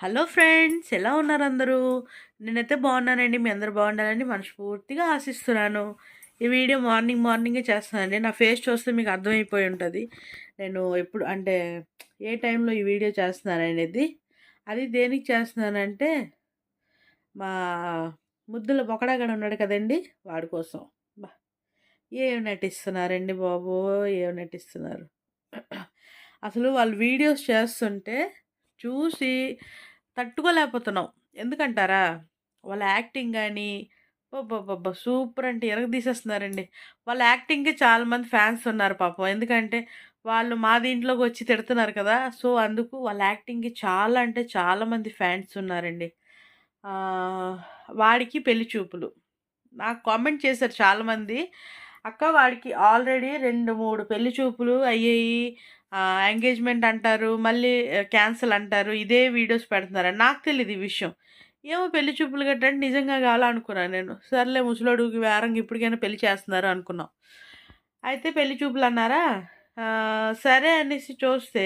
Hello friends ఎలా ఉన్నారు అందరూ? నేనైతే బాగున్నానండి. మీ అందరూ బాగుండాలని మనస్ఫూర్తిగా ఆశిస్తున్నాను. ఈ వీడియో మార్నింగ్ మార్నింగే చేస్తానండి. నా ఫేస్ చూస్తే మీకు అర్థమైపోయి ఉంటుంది. నేను ఎప్పుడు అంటే ఏ టైంలో ఈ వీడియో చేస్తున్నాను అనేది అది దేనికి చేస్తున్నానంటే మా ముద్దుల బొకడాగడ ఉన్నాడు కదండి వాడి కోసం. బా ఏం నటిస్తున్నారండి బాబు ఏం నటిస్తున్నారు అసలు వాళ్ళు వీడియోస్ చేస్తుంటే చూసి తట్టుకోలేకపోతున్నాం ఎందుకంటారా? వాళ్ళ యాక్టింగ్ కానీ బాబా సూపర్ అంటే ఎరగ తీసేస్తున్నారండి. వాళ్ళ యాక్టింగ్కి చాలామంది ఫ్యాన్స్ ఉన్నారు పాపం. ఎందుకంటే వాళ్ళు మా దీంట్లోకి వచ్చి తిడుతున్నారు కదా! సో అందుకు వాళ్ళ యాక్టింగ్కి చాలా అంటే చాలామంది ఫ్యాన్స్ ఉన్నారండి. వాడికి పెళ్ళి చూపులు. నాకు కామెంట్ చేశారు చాలామంది అక్క వాడికి ఆల్రెడీ రెండు మూడు పెళ్ళి చూపులు అయ్యాయి. ఎంగేజ్మెంట్ అంటారు మళ్ళీ క్యాన్సిల్ అంటారు ఇదే వీడియోస్ పెడుతున్నారు. నాకు తెలియదు ఈ విషయం. ఏమో పెళ్ళి చూపులు కట్టండి నిజంగా కావాలనుకున్నాను నేను. సర్లే ముసలోడుకి వేరంగా ఇప్పటికైనా పెళ్ళి చేస్తున్నారు అనుకున్నాం. అయితే పెళ్ళి చూపులు అన్నారా? సరే అనేసి చూస్తే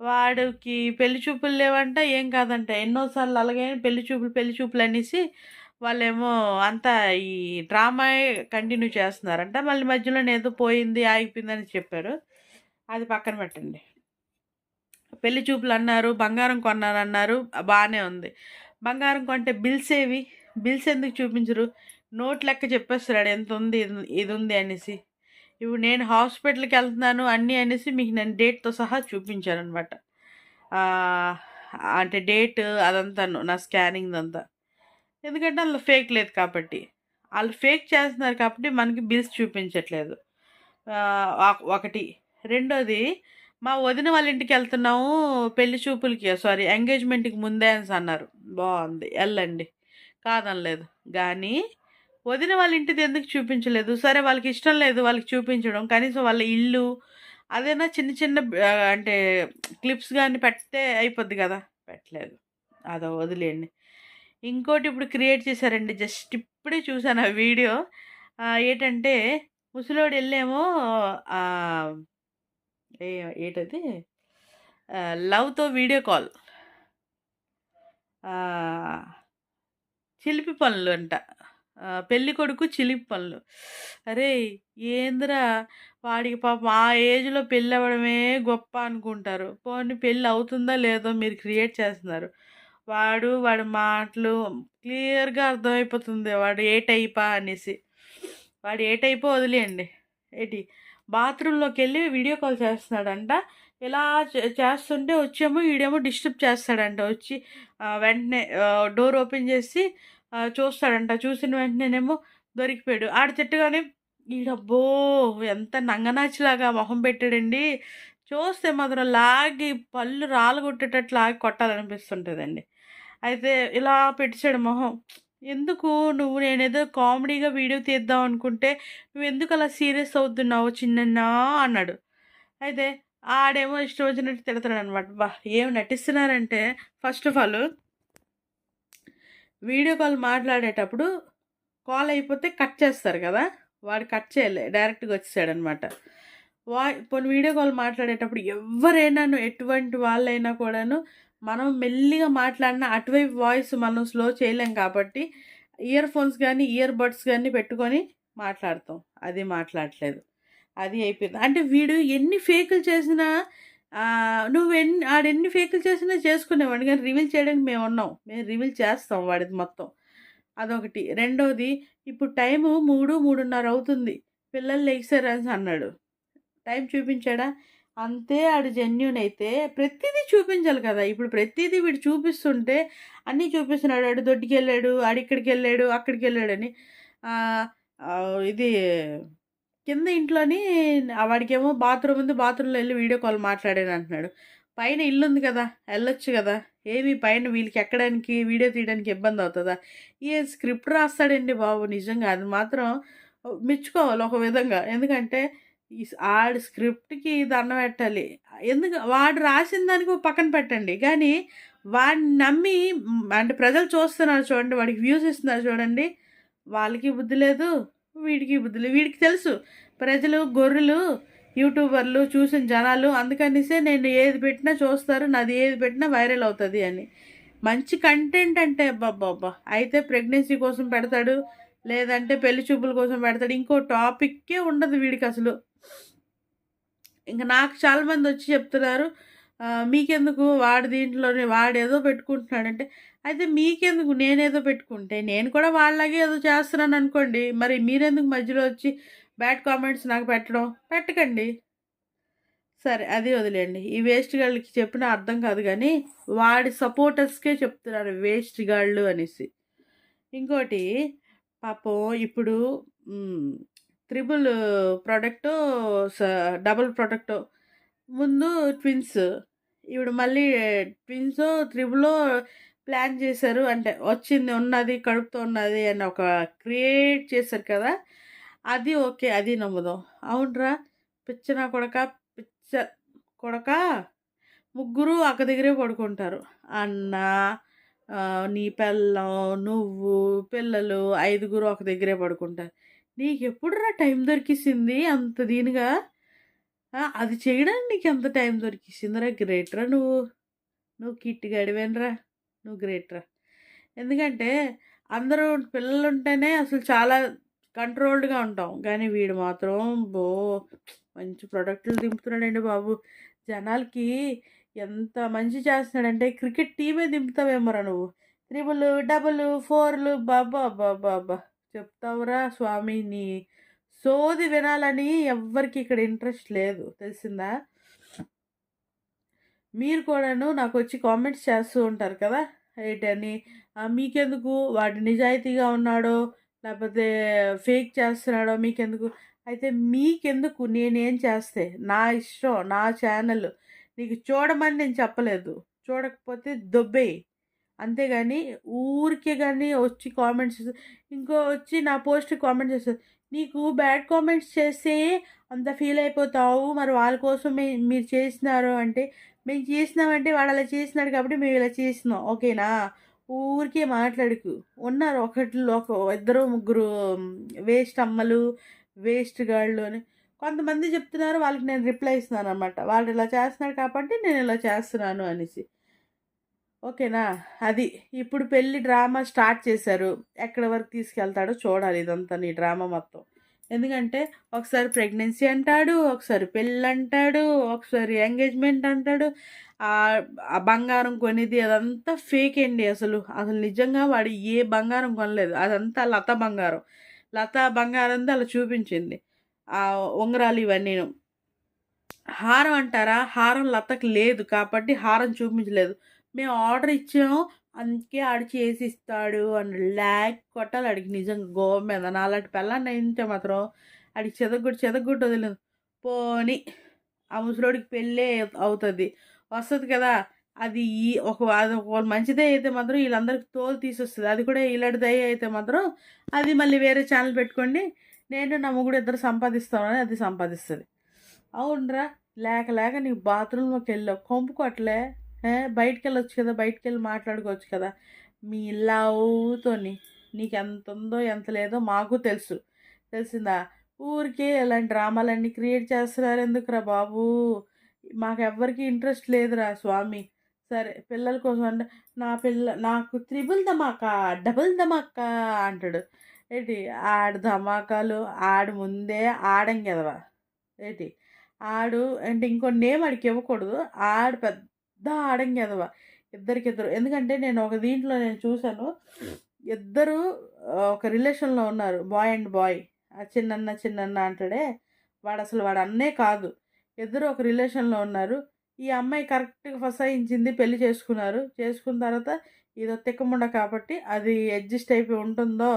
వాడికి పెళ్ళి చూపులు లేవంట ఏం కాదంట. ఎన్నోసార్లు అలాగే పెళ్ళి చూపులు పెళ్ళి చూపులు అనేసి వాళ్ళేమో అంతా ఈ డ్రామా కంటిన్యూ చేస్తున్నారంట. మళ్ళీ మధ్యలో ఏదో పోయింది ఆగిపోయిందని చెప్పారు. అది పక్కన పెట్టండి. పెళ్ళి చూపులు అన్నారు బంగారం కొన్నాను అన్నారు బాగానే ఉంది. బంగారం కొంటే బిల్స్ ఏవి? బిల్స్ ఎందుకు చూపించరు? నోట్ లెక్క చెప్పేస్తున్నాడు ఎంత ఉంది ఇది ఉంది అనేసి. ఇప్పుడు నేను హాస్పిటల్కి వెళ్తున్నాను అన్నీ అనేసి మీకు నేను డేట్తో సహా చూపించాను అనమాట అంటే డేట్ అదంతా నా స్కానింగ్ అంతా ఎందుకంటే అందులో ఫేక్ లేదు కాబట్టి. వాళ్ళు ఫేక్ చేస్తున్నారు కాబట్టి మనకి బిల్స్ చూపించట్లేదు. ఒకటి రెండోది మా వదిన వాళ్ళ ఇంటికి వెళ్తున్నాము పెళ్ళి చూపులకి. సారీ ఎంగేజ్మెంట్కి ముందే అని అన్నారు. బాగుంది వెళ్ళండి కాదనలేదు. కానీ వదిన వాళ్ళ ఇంటిది ఎందుకు చూపించలేదు? సరే వాళ్ళకి ఇష్టం లేదు వాళ్ళకి చూపించడం. కనీసం వాళ్ళ ఇల్లు అదైనా చిన్న చిన్న అంటే క్లిప్స్ కానీ పెడితే అయిపోద్ది కదా? పెట్టలేదు. అదో వదిలేయండి. ఇంకోటి ఇప్పుడు క్రియేట్ చేశారండి. జస్ట్ ఇప్పుడే చూసాను ఆ వీడియో. ఏంటంటే ముసలోడు వెళ్ళేమో ఏ ఏంటది? లవ్తో వీడియో కాల్. చిలిపి పనులు అంట. పెళ్ళి కొడుకు చిలిపి పనులు. అరే ఏందిరా? వాడికి పాపం ఆ ఏజ్లో పెళ్ళి అవ్వడమే గొప్ప అనుకుంటారు. పోనీ పెళ్ళి అవుతుందా లేదో మీరు క్రియేట్ చేస్తున్నారు. వాడు వాడి మాటలు క్లియర్గా అర్థమైపోతుంది. వాడు ఏ టైపా అనేసి. వాడు ఏ టైపో వదిలేయండి. ఏటి? బాత్రూంలోకి వెళ్ళి వీడియో కాల్ చేస్తున్నాడంట. ఇలా చేస్తుంటే వచ్చేమో వీడేమో డిస్టర్బ్ చేస్తాడంట. వచ్చి వెంటనే డోర్ ఓపెన్ చేసి చూస్తాడంట. చూసిన వెంటనేనేమో దొరికిపోయాడు. ఆడ తిట్టగానే ఈడబ్బో ఎంత నంగనాచిలాగా మొహం పెట్టాడండి. చూస్తే మాత్రం లాగి పళ్ళు రాలగొట్టేటట్లు లాగి కొట్టాలనిపిస్తుంటుందండి. అయితే ఇలా పెట్టాడు మొహం. ఎందుకు నువ్వు నేనేదో కామెడీగా వీడియో తీద్దాం అనుకుంటే నువ్వు ఎందుకు అలా సీరియస్ అవుతున్నావు చిన్నన్నా అన్నాడు. అయితే ఆడేమో ఇష్టం వచ్చినట్టు తిడతాడు అనమాట బా ఏం నటిస్తున్నారంటే first of all video call మాట్లాడేటప్పుడు కాల్ అయిపోతే కట్ చేస్తారు కదా వాడు కట్ చేయలే డైరెక్ట్గా వచ్చేసాడనమాట వా కొన్ని వీడియో కాల్ మాట్లాడేటప్పుడు ఎవరైనాను ఎటువంటి వాళ్ళైనా కూడాను మనం మెల్లిగా మాట్లాడిన అటువైపు వాయిస్ మనం స్లో చేయలేం కాబట్టి ఇయర్ ఫోన్స్ కానీ ఇయర్ బడ్స్ కానీ పెట్టుకొని మాట్లాడతాం. అది మాట్లాడలేదు అది అయిపోయింది. అంటే వీడు ఎన్ని ఫేకులు చేసినా నువ్వు ఎన్ని ఆడెన్ని ఫేకులు చేసినా చేసుకునేవాడిని. కానీ రివీల్ చేయడానికి మేము ఉన్నాం. మేము రివీల్ చేస్తాం వాడిది మొత్తం. అదొకటి. రెండవది ఇప్పుడు టైము మూడు మూడున్నర అవుతుంది. పిల్లలు లెగ్సారని అన్నాడు. టైం చూపించాడా? అంతే ఆడు జెన్యున్ అయితే ప్రతిదీ చూపించాలి కదా. ఇప్పుడు ప్రతిదీ వీడు చూపిస్తుంటే అన్నీ చూపిస్తున్నాడు. ఆడు దొడ్డికి వెళ్ళాడు ఆడిక్కడికి వెళ్ళాడు అక్కడికి వెళ్ళాడని ఇది కింద ఇంట్లోని వాడికేమో బాత్రూమ్ ఉంది. బాత్రూంలో వెళ్ళి వీడియో కాల్ మాట్లాడాను అంటున్నాడు. పైన ఇల్లు ఉంది కదా వెళ్ళొచ్చు కదా. ఏమి పైన వీళ్ళకి ఎక్కడానికి వీడియో తీయడానికి ఇబ్బంది అవుతుందా? ఏ స్క్రిప్ట్ రాస్తాడండి బాబు? నిజంగా అది మాత్రం మెచ్చుకోవాలి ఒక విధంగా. ఎందుకంటే ఈ ఆడు స్క్రిప్ట్కి దండం పెట్టాలి. ఎందుకు వాడు రాసిన దానికి పక్కన పెట్టండి. కానీ వాడిని నమ్మి అంటే ప్రజలు చూస్తున్నారు చూడండి వాడికి వ్యూస్ ఇస్తున్నారు చూడండి వాళ్ళకి బుద్ధి లేదు వీడికి బుద్ధి లేదు. వీడికి తెలుసు ప్రజలు గొర్రెలు యూట్యూబర్లు చూసిన జనాలు అందుకనిసే నేను ఏది పెట్టినా చూస్తారు నాది ఏది పెట్టినా వైరల్ అవుతుంది అని. మంచి కంటెంట్ అంటే అబ్బాబ్బా అయితే ప్రెగ్నెన్సీ కోసం పెడతాడు లేదంటే పెళ్ళి చూపుల కోసం పెడతాడు ఇంకో టాపిక్కే ఉండదు వీడికి అసలు. ఇంకా నాకు చాలామంది వచ్చి చెప్తున్నారు మీకెందుకు వాడి దీంట్లోనే వాడేదో పెట్టుకుంటున్నాడంటే. అయితే మీకెందుకు నేనేదో పెట్టుకుంటే? నేను కూడా వాళ్ళలాగే ఏదో చేస్తున్నాను అనుకోండి. మరి మీరెందుకు మధ్యలో వచ్చి బ్యాడ్ కామెంట్స్ నాకు పెట్టడం? పెట్టకండి. సరే అది వదిలేండి ఈ వేస్ట్ గాళ్ళకి చెప్పిన అర్థం కాదు కానీ వాడి సపోర్టర్స్కే చెప్తున్నారు వేస్ట్ గాళ్ళు అనేసి. ఇంకోటి పాపం ఇప్పుడు త్రిబుల్ ప్రోడక్ట్ డబుల్ ప్రోడక్ట్ ముందు ట్విన్స్. ఇప్పుడు మళ్ళీ ట్విన్స్ త్రిబులో ప్లాన్ చేశారు. అంటే వచ్చింది ఉన్నది కడుపుతో ఉన్నది అని ఒక క్రియేట్ చేశారు కదా. అది ఓకే అది నమ్ముదాం. అవునరా పిచ్చిన కొడక పిచ్చ కొడక ముగ్గురు అక్క దగ్గరే పడుకుంటారు. అన్న నీ పిల్లం నువ్వు పిల్లలు ఐదుగురు ఒక దగ్గరే పడుకుంటారు. నీకు ఎప్పుడురా టైం దొరికిసింది? అంత దీనిగా? అది చేయడానికి నీకు ఎంత టైం దొరికిసిందిరా? గ్రేట్రా నువ్వు. నువ్వు కిట్టి గడివేనరా? నువ్వు గ్రేట్రా. ఎందుకంటే అందరూ పిల్లలు ఉంటేనే అసలు చాలా కంట్రోల్డ్గా ఉంటాం. కానీ వీడు మాత్రం బో మంచి ప్రోడక్ట్లు దింపుతున్నాడండి బాబు. జనాలకి ఎంత మంచి చేస్తున్నాడంటే క్రికెట్ టీమే దింపుతావేమోరా నువ్వు. త్రిబుల్ డబుల్ ఫోర్లు బాబా బాబా బాబా చెప్తావురా స్వామి నీ సోది వినాలని ఎవ్వరికి ఇక్కడ ఇంట్రెస్ట్ లేదు. తెలిసిందా? మీరు కూడాను నాకు వచ్చి కామెంట్స్ చేస్తూ ఉంటారు కదా? ఏంటని? మీకెందుకు? వాడు నిజాయితీగా ఉన్నాడో లేకపోతే ఫేక్ చేస్తున్నాడో మీకెందుకు? అయితే మీకెందుకు నేనేం చేస్తే? నా ఇష్టం నా ఛానల్. నీకు చూడమని నేను చెప్పలేదు. చూడకపోతే దొబ్బేయి. అంతేగాని ఊరికే కానీ వచ్చి కామెంట్స్ ఇంకో వచ్చి నా పోస్ట్ కామెంట్ చేస్తారు నీకు బ్యాడ్ కామెంట్స్ చేస్తే అంత ఫీల్ అయిపోతావు మరి వాళ్ళ కోసం మీ- మీరు చేసినారు అంటే మేము చేసినామంటే వాడు అలా చేసినాడు కాబట్టి మేము ఇలా చేసినాం ఓకేనా? ఊరికే మాట్లాడుకు. ఉన్నారు ఒకటిలో ఒక ఇద్దరు ముగ్గురు వేస్ట్ అమ్మలు వేస్ట్ గాళ్ళు అని. కొంతమంది చెప్తున్నారు వాళ్ళకి నేను రిప్లై ఇస్తున్నాను అనమాట వాళ్ళు ఇలా చేస్తున్నారు కాబట్టి నేను ఇలా చేస్తున్నాను అనేసి. ఓకేనా? అది ఇప్పుడు పెళ్ళి డ్రామా స్టార్ట్ చేశారు. ఎక్కడ వరకు తీసుకెళ్తాడో చూడాలి ఇదంతా నీ డ్రామా మొత్తం. ఎందుకంటే ఒకసారి ప్రెగ్నెన్సీ అంటాడు ఒకసారి పెళ్ళి అంటాడు ఒకసారి ఎంగేజ్మెంట్ అంటాడు. ఆ బంగారం కొనేది అదంతా ఫేక్ అండి అసలు. అసలు నిజంగా వాడు ఏ బంగారం కొనలేదు. అదంతా లత బంగారం. లత బంగారంది అలా చూపించింది. ఆ ఉంగరాలు ఇవన్నీ హారం అంటారా? హారం లతకు లేదు కాబట్టి హారం చూపించలేదు. మేము ఆర్డర్ ఇచ్చాము అందుకే ఆడు చేసి ఇస్తాడు అని ల్యాక్ కొట్టాలి అడిగి నిజంగా గోవ మీద. నాలాంటి పెళ్ళాన్ని అయితే మాత్రం ఆడికి చెదగొట్టు చెదగొట్టు వదిలేదు పోని ఆ ముసలోడికి పెళ్ళే అవుతుంది. వస్తుంది కదా అది ఈ ఒక అది ఒక మంచిదే అయితే మాత్రం వీళ్ళందరికీ తోలు తీసొస్తుంది. అది కూడా ఇలాంటిదే అయితే మాత్రం అది మళ్ళీ వేరే ఛానల్ పెట్టుకోండి. నేను నా ముగ్గురు ఇద్దరు సంపాదిస్తామని అది సంపాదిస్తుంది. అవునరా లేక లేక నీకు బాత్రూంలోకి వెళ్ళావు. కొంపు కొట్టలే. బయటికి వెళ్ళొచ్చు కదా బయటికి వెళ్ళి మాట్లాడుకోవచ్చు కదా. మీ లవ్తోని నీకు ఎంత ఉందో ఎంత లేదో మాకు తెలుసు. తెలిసిందా? ఊరికే ఇలాంటి డ్రామాలన్నీ క్రియేట్ చేస్తున్నారు ఎందుకురా బాబు? మాకు ఎవ్వరికి ఇంట్రెస్ట్ లేదురా స్వామి. సరే పిల్లల కోసం అంటే నా పిల్ల నాకు త్రిబుల్ ధమాకా డబుల్ ధమాకా అంటాడు. ఏంటి? ఆడు ధమాకాలు ఆడు ముందే ఆడం కదవా ఏంటి? ఆడు అంటే ఇంకో నేమ్ ఆడికి ఇవ్వకూడదు. ఆడు పెద్ద పెద్ద కదవా ఇద్దరికిద్దరు. ఎందుకంటే నేను ఒక దీంట్లో నేను చూశాను. ఇద్దరు ఒక రిలేషన్లో ఉన్నారు. Boy and boy. ఆ చిన్నన్న చిన్నన్న అంటాడే. వాడు అసలు వాడు అన్నే కాదు. ఇద్దరు ఒక రిలేషన్లో ఉన్నారు. ఈ అమ్మాయి కరెక్ట్గా ఫసాయించింది పెళ్ళి చేసుకున్నారు. చేసుకున్న తర్వాత ఇదో తిక్కముండ కాబట్టి అది అడ్జస్ట్ అయిపోయి ఉంటుందో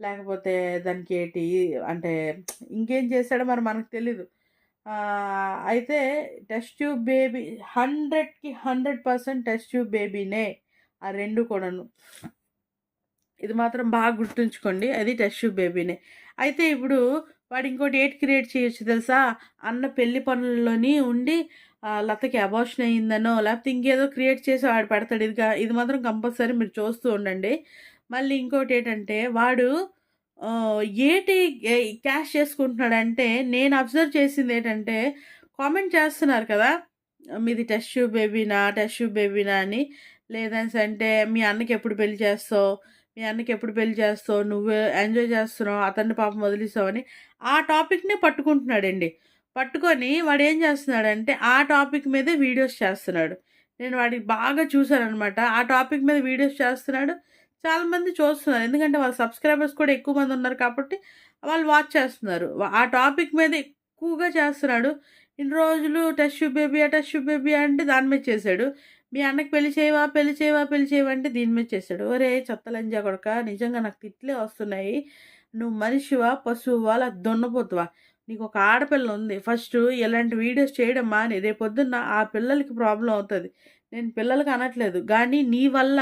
లేకపోతే దానికి ఏంటి అంటే ఇంకేం చేశాడో మరి మనకు తెలీదు. అయితే టెస్ట్ ట్యూబ్ బేబీ హండ్రెడ్కి హండ్రెడ్ పర్సెంట్ టెస్ట్ ట్యూబ్ బేబీనే ఆ రెండు కూడాను. ఇది మాత్రం బాగా గుర్తుంచుకోండి అది టెస్ట్ ట్యూబ్ బేబీనే. అయితే ఇప్పుడు వాడు ఇంకోటి ఏట్ క్రియేట్ చేయొచ్చు తెలుసా? అన్న పెళ్ళి పనుల్లోని ఉండి లతకి అబార్షన్ అయ్యిందనో లేకపోతే ఇంకేదో క్రియేట్ చేసి వాడు పెడతాడు. ఇదిగా ఇది మాత్రం కంపల్సరీ మీరు చూస్తూ ఉండండి. మళ్ళీ ఇంకోటి ఏంటంటే వాడు ఏటి క్యాష్ చేసుకుంటున్నాడంటే నేను అబ్జర్వ్ చేసింది ఏంటంటే కామెంట్ చేస్తున్నారు కదా మీది టెస్ట్ ట్యూబ్ బేబీనా టెస్ట్ ట్యూబ్ బేబీనా అని. లేదని అంటే మీ అన్నకి ఎప్పుడు పెళ్ళి చేస్తావు? మీ అన్నకి ఎప్పుడు పెళ్ళి చేస్తావు? నువ్వు ఎంజాయ్ చేస్తున్నావు? అతన్ని పాపం వదిలేసావని ఆ టాపిక్నే పట్టుకుంటున్నాడండి. పట్టుకొని వాడు ఏం చేస్తున్నాడంటే ఆ టాపిక్ మీదే వీడియోస్ చేస్తున్నాడు. నేను వాడికి బాగా చూశానమాట ఆ టాపిక్ మీద వీడియోస్ చేస్తున్నాడు. చాలామంది చూస్తున్నారు. ఎందుకంటే వాళ్ళ సబ్స్క్రైబర్స్ కూడా ఎక్కువ మంది ఉన్నారు కాబట్టి వాళ్ళు వాచ్ చేస్తున్నారు. ఆ టాపిక్ మీద ఎక్కువగా చేస్తున్నాడు. ఇన్ని రోజులు టెస్ట్ బేబీ టెస్ట్ బేబీ అంటే దాని మీద చేశాడు. మీ అన్నకి పెళ్ళి చేయవా పెళ్ళి చేయవా పెళ్ళి చేయవా అంటే దీని మీద చేశాడు. ఒరే చెత్తలంజా కొడక నిజంగా నాకు తిట్లే వస్తున్నాయి. నువ్వు మనిషివా పశువువా అలా దున్నపోతువా? నీకు ఒక ఆడపిల్ల ఉంది. ఫస్ట్ ఇలాంటి వీడియోస్ చేయడం మాని. రేపొద్దున్న ఆ పిల్లలకి ప్రాబ్లం అవుతుంది. నేను పిల్లలకి అనట్లేదు. కానీ నీ వల్ల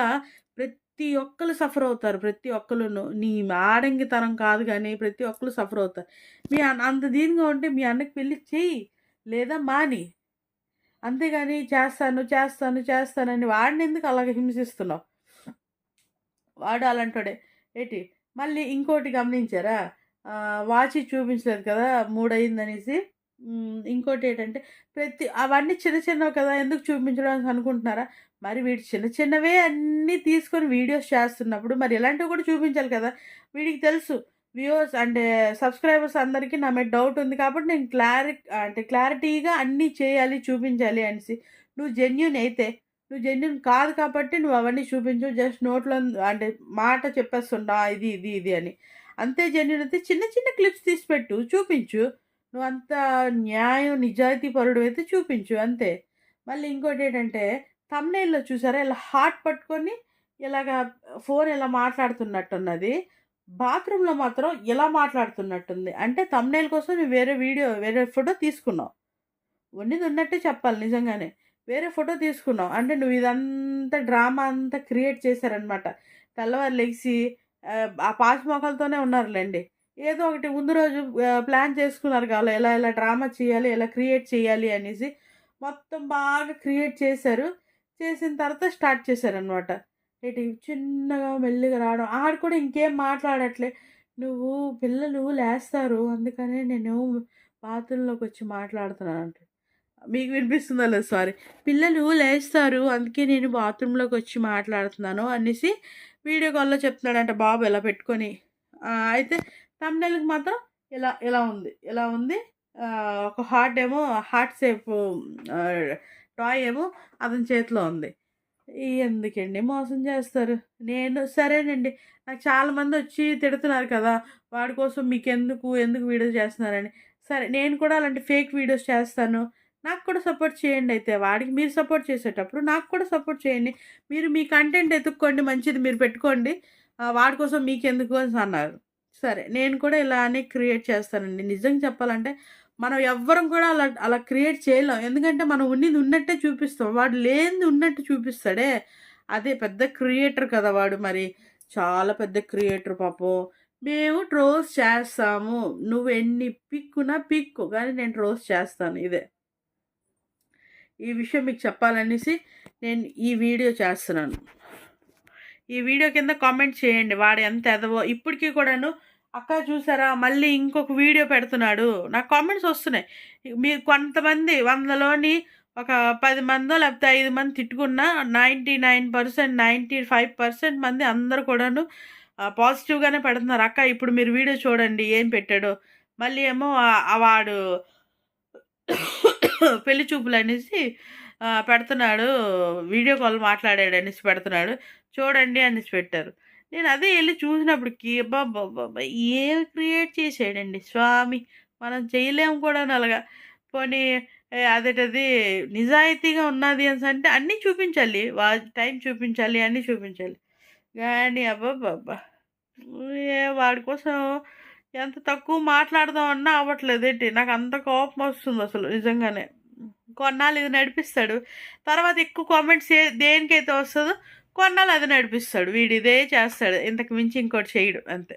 ప్రతి ప్రతి ఒక్కరు సఫర్ అవుతారు. ప్రతి ఒక్కరును నీ ఆడంగితనం కాదు కానీ ప్రతి ఒక్కరు సఫర్ అవుతారు. మీ అంత దీనిగా ఉంటే మీ అన్నకి పెళ్ళి చెయ్యి లేదా మాని. అంతేగాని చేస్తాను చేస్తాను చేస్తానని వాడిని ఎందుకు అలాగ హింసిస్తున్నావు? వాడు అలాంటోడే. ఏంటి? మళ్ళీ ఇంకోటి గమనించారా? వాచి చూపించలేదు కదా మూడైందనేసి ఇంకోటి ఏంటంటే ప్రతి అవన్నీ చిన్న చిన్నవి కదా ఎందుకు చూపించడానికి అనుకుంటున్నారా? మరి వీడు చిన్న చిన్నవే అన్నీ తీసుకొని వీడియోస్ చేస్తున్నప్పుడు మరి ఇలాంటివి కూడా చూపించాలి కదా. వీడికి తెలుసు వ్యూవర్స్ అంటే సబ్స్క్రైబర్స్ అందరికీ నా మీద డౌట్ ఉంది కాబట్టి నేను క్లారి అంటే క్లారిటీగా అన్నీ చేయాలి చూపించాలి అనేసి. నువ్వు జెన్యున్ అయితే నువ్వు జెన్యున్ కాదు కాబట్టి నువ్వు అవన్నీ చూపించు జస్ట్ నోట్లో అంటే మాట చెప్పేస్తుంటా ఇది ఇది ఇది అని. అంతే జెన్యున్ అయితే చిన్న చిన్న క్లిప్స్ తీసి పెట్టు చూపించు. నువ్వు అంత న్యాయం నిజాయితీ పరుడు అయితే చూపించు అంతే. మళ్ళీ ఇంకోటి ఏంటంటే తమ్నేల్లో చూసారా? ఇలా హార్ట్ పట్టుకొని ఇలాగా ఫోన్ ఇలా మాట్లాడుతున్నట్టున్నది. బాత్రూంలో మాత్రం ఇలా మాట్లాడుతున్నట్టుంది. అంటే తమ్నేల్ కోసం నువ్వు వేరే వీడియో వేరే ఫోటో తీసుకున్నావు ఉన్నది ఉన్నట్టే చెప్పాలి నిజంగానే. వేరే ఫోటో తీసుకున్నావు అంటే నువ్వు ఇదంతా డ్రామా అంతా క్రియేట్ చేశారనమాట తెల్లవారు లెగిసి ఆ పాచి మొక్కలతోనే ఉన్నారులేండి. ఏదో ఒకటి ముందు రోజు ప్లాన్ చేసుకున్నారు కావాలి ఎలా ఎలా డ్రామా చేయాలి ఎలా క్రియేట్ చేయాలి అనేసి మొత్తం బాగా క్రియేట్ చేశారు. చేసిన తర్వాత స్టార్ట్ చేశారనమాట ఇటు చిన్నగా మెల్లిగా రావడం. ఆడ కూడా ఇంకేం మాట్లాడట్లే. నువ్వు పిల్లలు లేస్తారు. అందుకనే నేను బాత్రూంలోకి వచ్చి మాట్లాడుతున్నాను అంటే మీకు వినిపిస్తుందా లేదు? సారీ. పిల్లలు లేస్తారు. అందుకే నేను బాత్రూంలోకి వచ్చి మాట్లాడుతున్నాను అనేసి వీడియో కాల్లో చెప్తున్నాడంట బాబు ఎలా పెట్టుకొని. అయితే తమ్నెల్కి మాత్రం ఇలా ఇలా ఉంది. ఇలా ఉంది. ఒక హార్ట్ ఏమో హార్ట్ షేప్ టాయ్ ఏమో అతని చేతిలో ఉంది. ఎందుకండి మోసం చేస్తారు? నేను సరేనండి. నాకు చాలామంది వచ్చి తిడుతున్నారు కదా వాడి కోసం మీకు ఎందుకు ఎందుకు వీడియోస్ చేస్తున్నారని. సరే నేను కూడా అలాంటి ఫేక్ వీడియోస్ చేస్తాను. నాకు కూడా సపోర్ట్ చేయండి అయితే. వాడికి మీరు సపోర్ట్ చేసేటప్పుడు నాకు కూడా సపోర్ట్ చేయండి. మీరు మీ కంటెంట్ ఎత్తుక్కోండి మంచిది మీరు పెట్టుకోండి. వాడి కోసం మీకు ఎందుకు అని అన్నారు. సరే నేను కూడా ఇలానే క్రియేట్ చేస్తానండి. నిజంగా చెప్పాలంటే మనం ఎవ్వరం కూడా అలా అలా క్రియేట్ చేయలేం. ఎందుకంటే మనం ఉన్నది ఉన్నట్టే చూపిస్తాం. వాడు లేనిది ఉన్నట్టు చూపిస్తాడే. అదే పెద్ద క్రియేటర్ కదా వాడు మరి. చాలా పెద్ద క్రియేటర్ పాపం. మేము ట్రోస్ చేస్తాము. నువ్వు ఎన్ని పిక్కునా పిక్కు. కానీ నేను ట్రోస్ చేస్తాను ఇదే. ఈ విషయం మీకు చెప్పాలనేసి నేను ఈ వీడియో చేస్తున్నాను. ఈ వీడియో కింద కామెంట్ చేయండి. వాడు ఎంత ఎదవో. ఇప్పటికీ కూడాను అక్క చూసారా? మళ్ళీ ఇంకొక వీడియో పెడుతున్నాడు. నాకు కామెంట్స్ వస్తున్నాయి. మీరు కొంతమంది వందలోని ఒక పది మందో లేకపోతే ఐదు మంది తిట్టుకున్నా ninety nine percent ninety five percent మంది అందరు కూడాను పాజిటివ్గానే పెడుతున్నారు. అక్క ఇప్పుడు మీరు వీడియో చూడండి ఏం పెట్టాడో. మళ్ళీ ఏమో వాడు పెళ్ళి చూపులు అనేసి పెడుతున్నాడు. వీడియో కాల్ మాట్లాడాడు అనేసి పెడుతున్నాడు. చూడండి అనేసి పెట్టారు. నేను అదే వెళ్ళి చూసినప్పటికి బాబా ఏం క్రియేట్ చేసాడండి స్వామి? మనం చేయలేము కూడా అలాగా పోనీ అదేటది నిజాయితీగా ఉన్నది అని అంటే అన్నీ చూపించాలి. వా టైం చూపించాలి అన్నీ చూపించాలి. కానీ అబ్బాబ్బా ఏ వాడి కోసం ఎంత తక్కువ మాట్లాడదామన్నా అవ్వట్లేదు ఏంటి? నాకు అంత కోపం వస్తుంది అసలు నిజంగానే. కొన్నాళ్ళు ఇది నడిపిస్తాడు. తర్వాత ఎక్కువ కామెంట్స్ దేనికైతే వస్తుందో కొన్నాళ్ళు అది నడిపిస్తాడు. వీడు ఇదే చేస్తాడు. ఇంతకు మించి ఇంకోటి చేయడు. అంతే.